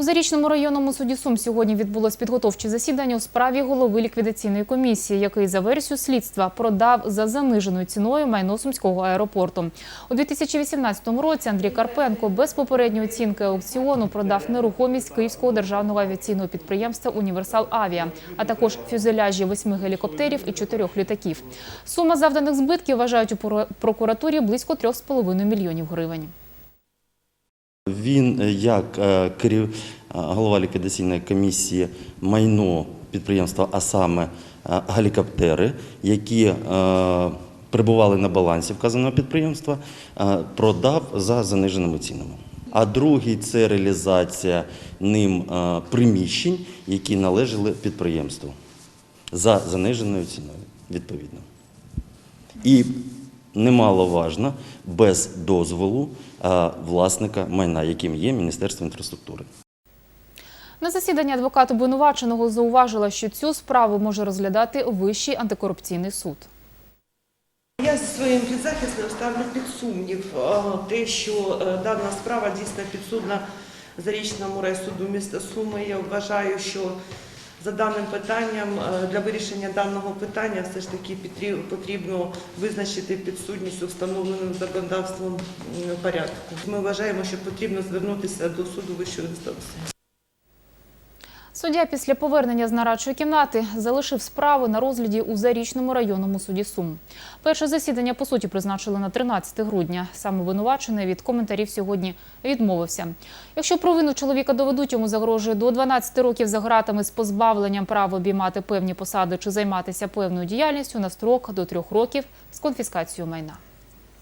У Зарічному районному суді Сум сьогодні відбулось підготовче засідання у справі голови ліквідаційної комісії, який за версією слідства продав за заниженою ціною майно Сумського аеропорту. У 2018 році Андрій Карпенко без попередньої оцінки аукціону продав нерухомість Київського державного авіаційного підприємства Універсал Авіа, а також фюзеляжі восьми гелікоптерів і чотирьох літаків. Сума завданих збитків вважають у про- прокуратурі близько 3,5 мільйонів гривень. Він е, як е, керів... е, голова ліквідаційної комісії майно підприємства, а саме гелікоптери, які перебували на балансі вказаного підприємства, продав за заниженими цінами. А другий це реалізація ним приміщень, які належали підприємству за заниженою ціною, відповідно. І немаловажно, без дозволу е, власника майна, яким є Міністерство інфраструктури. На засіданні адвокат обвинуваченого зауважила, що цю справу може розглядати Вищий антикорупційний суд. Я зі своїм підзахисним ставлю під сумнів е, те, що е, дана справа дійсно підсудна Зарічному райсуду міста Суми. Я вважаю, що за даним питанням е, для вирішення даного питання все ж таки потрібно визначити підсудність у встановленому законодавством порядку. Ми вважаємо, що потрібно звернутися до суду вищої інстанції. Суддя після повернення з нарадчої кімнати залишив справу на розгляді у Зарічному районному суді Сум. Перше засідання по суті призначили на 13 грудня. Сам обвинувачений від коментарів сьогодні відмовився. Якщо провину чоловіка доведуть, йому загрожує до 12 років за ґратами з позбавленням права обіймати певні посади чи займатися певною діяльністю на строк до трьох років з конфіскацією майна.